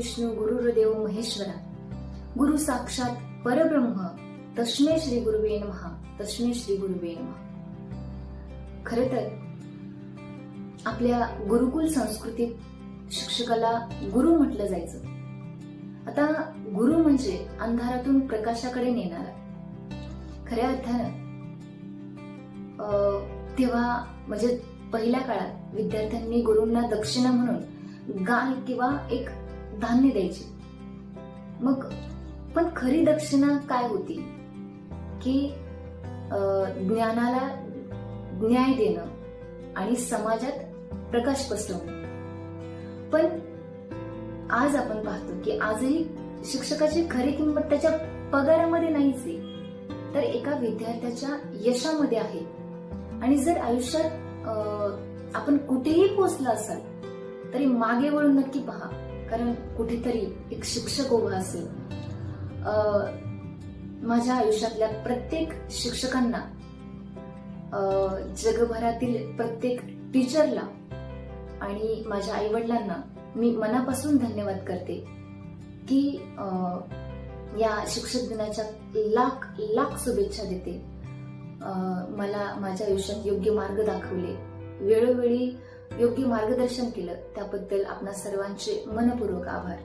विष्णू गुरुर्देव महेश्वरा. गुरु साक्षात परब्रह्म तस्मे श्री गुरुवे महा तस्मे श्री गुरुवे महा खर तर आपल्या गुरुकुल संस्कृतीत शिक्षकाला गुरु म्हटलं जायचं. आता गुरु म्हणजे अंधारातून प्रकाशाकडे नेणारा. खऱ्या अर्थानं तेव्हा म्हणजे पहिल्या काळात विद्यार्थ्यांनी गुरूंना दक्षिणा म्हणून गाल किंवा एक धान्य द्यायचे. मग पण खरी दक्षिणा काय होती? की अं, ज्ञानाला न्याय देणं आणि समाजात प्रकाश पसरवणं. पण आज आपण पाहतो की आजही शिक्षकाची खरी किंमत त्याच्या पगारामध्ये नाहीच आहे. तर एका विद्यार्थ्याच्या यशामध्ये आहे. आणि जर आयुष्यात अं, आपण कुठेही पोचला असाल तरी मागे वळून नक्की पहा. कारण कुठेतरी एक शिक्षक उभा असेल. माझ्या आयुष्यातल्या प्रत्येक शिक्षकांना जगभरातील प्रत्येक टीचरला आणि माझ्या आई वडिलांना मी मनापासून धन्यवाद करते की या शिक्षक दिनाच्या लाख लाख शुभेच्छा देते. मला माझ्या आयुष्यात योग्य मार्ग दाखवले. वेळोवेळी योग्य मार्गदर्शन केलं त्याबद्दल आपणा सर्वांचे मनपूर्वक आभार.